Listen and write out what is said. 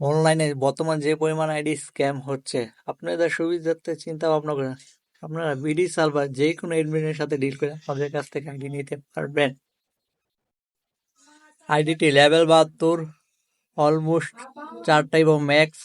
অনলাইনে বর্তমান যে পরিমাণ আইডি স্ক্যাম হচ্ছে, আপনাদের সুবিধার্থে চিন্তা ভাবনা করেন। আপনারা বিডি সার্ভার যে কোনো এডমিনের সাথে ডিল করে তাদের কাছ থেকে আইডি নিতে পারবেন। আইডিটি লেভেল বাহাত্তর অলমোস্ট চারটা এবং ম্যাক্স